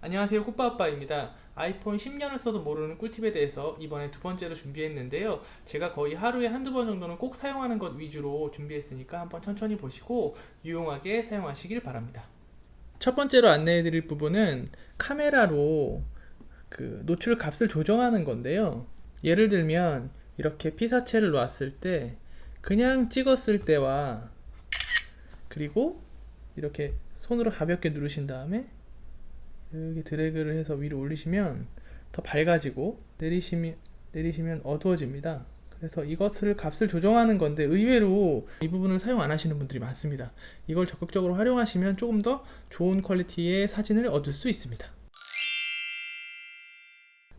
안녕하세요 꽃바아빠입니다. 아이폰 10년을 써도 모르는 꿀팁에 대해서 이번에 두 번째로 준비했는데요. 제가 거의 하루에 한두 번 정도는 꼭 사용하는 것 위주로 준비했으니까 한번 천천히 보시고 유용하게 사용하시길 바랍니다. 첫 번째로 안내해 드릴 부분은 카메라로 그 노출 값을 조정하는 건데요. 예를 들면 이렇게 피사체를 놨을 때 그냥 찍었을 때와 그리고 이렇게 손으로 가볍게 누르신 다음에 여기 드래그를 해서 위로 올리시면 더 밝아지고 내리시면 내리시면 어두워집니다. 그래서 이것을 값을 조정하는 건데 의외로 이 부분을 사용 안 하시는 분들이 많습니다. 이걸 적극적으로 활용하시면 조금 더 좋은 퀄리티의 사진을 얻을 수 있습니다.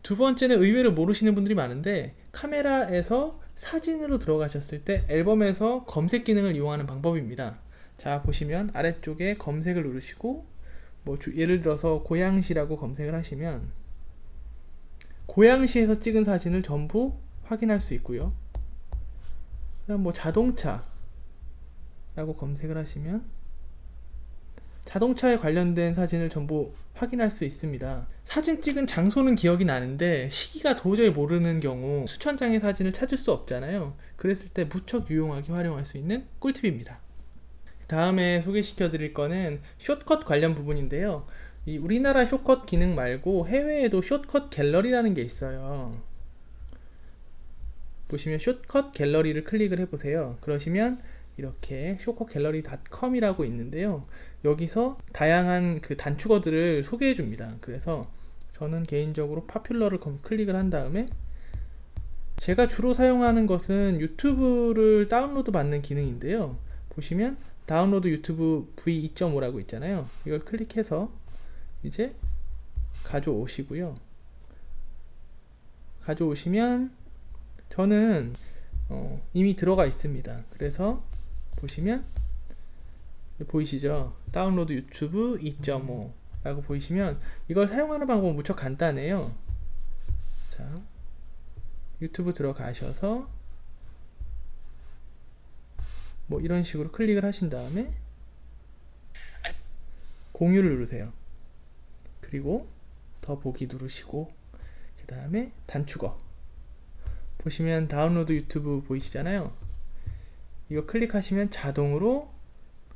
두 번째는 의외로 모르시는 분들이 많은데 카메라에서 사진으로 들어가셨을 때 앨범에서 검색 기능을 이용하는 방법입니다. 자 보시면 아래쪽에 검색을 누르시고 뭐 주- 예를 들어서 고양시라고 검색을 하시면 고양시에서 찍은 사진을 전부 확인할 수 있고요. 그다음 뭐 자동차라고 검색을 하시면 자동차에 관련된 사진을 전부 확인할 수 있습니다. 사진 찍은 장소는 기억이 나는데 시기가 도저히 모르는 경우 수천 장의 사진을 찾을 수 없잖아요. 그랬을 때 무척 유용하게 활용할 수 있는 꿀팁입니다. 다음에 소개시켜 드릴 거는 숏컷 관련 부분인데요. 이 우리나라 숏컷 기능 말고 해외에도 숏컷 갤러리라는 게 있어요. 보시면 숏컷 갤러리를 클릭을 해보세요. 그러시면 이렇게 숏컷 갤러리.com이라고 있는데요. 여기서 다양한 그 단축어들을 소개해 줍니다. 그래서 저는 개인적으로 파퓰러를 검- 클릭을 한 다음에 제가 주로 사용하는 것은 유튜브를 다운로드 받는 기능인데요. 보시면 다운로드 유튜브 V2.5라고 있잖아요. 이걸 클릭해서 이제 가져오시고요. 가져오시면 저는 어, 이미 들어가 있습니다. 그래서 보시면 보이시죠? 다운로드 유튜브 2.5라고 보이시면 이걸 사용하는 방법은 무척 간단해요. 자, 유튜브 들어가셔서 뭐 이런 식으로 클릭을 하신 다음에 공유를 누르세요. 그리고 더 보기 누르시고 그 다음에 단축어 보시면 다운로드 유튜브 보이시잖아요. 이거 클릭하시면 자동으로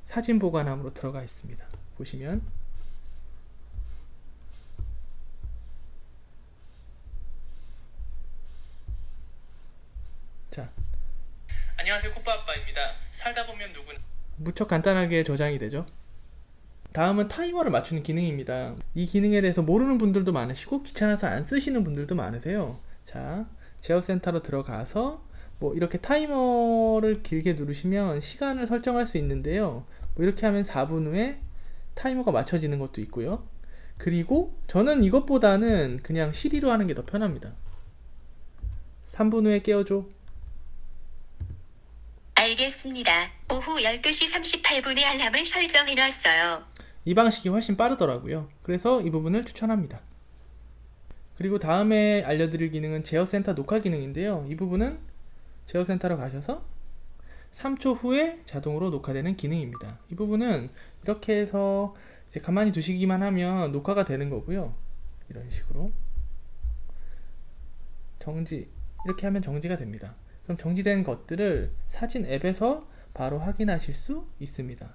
사진 보관함으로 들어가 있습니다. 보시면 자 안녕하세요 꽃바아빠입니다. 살다 보면 누구나 무척 간단하게 저장이 되죠. 다음은 타이머를 맞추는 기능입니다. 이 기능에 대해서 모르는 분들도 많으시고 귀찮아서 안 쓰시는 분들도 많으세요. 자, 제어 센터로 들어가서 뭐 이렇게 타이머를 길게 누르시면 시간을 설정할 수 있는데요. 뭐 이렇게 하면 4분 후에 타이머가 맞춰지는 것도 있고요. 그리고 저는 이것보다는 그냥 시리로 하는 게 더 편합니다. 3분 후에 깨워줘. 알겠습니다. 오후 12시 38분에 알람을 설정해 놨어요. 이 방식이 훨씬 빠르더라고요. 그래서 이 부분을 추천합니다. 그리고 다음에 알려드릴 기능은 제어센터 녹화 기능인데요. 이 부분은 제어센터로 가셔서 3초 후에 자동으로 녹화되는 기능입니다. 이 부분은 이렇게 해서 이제 가만히 두시기만 하면 녹화가 되는 거고요. 이런 식으로 정지 이렇게 하면 정지가 됩니다. 그럼 정지된 것들을 사진 앱에서 바로 확인하실 수 있습니다.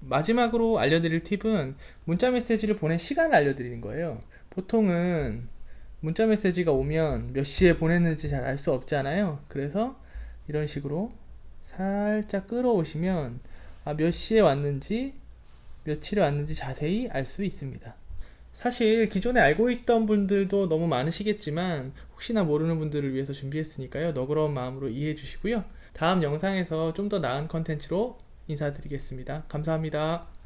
마지막으로 알려드릴 팁은 문자 메시지를 보낸 시간을 알려드리는 거예요. 보통은 문자 메시지가 오면 몇 시에 보냈는지 잘 알 수 없잖아요. 그래서 이런 식으로 살짝 끌어오시면 아, 몇 시에 왔는지 며칠에 왔는지 자세히 알 수 있습니다. 사실 기존에 알고 있던 분들도 너무 많으시겠지만 혹시나 모르는 분들을 위해서 준비했으니까요. 너그러운 마음으로 이해해 주시고요. 다음 영상에서 좀 더 나은 컨텐츠로 인사드리겠습니다. 감사합니다.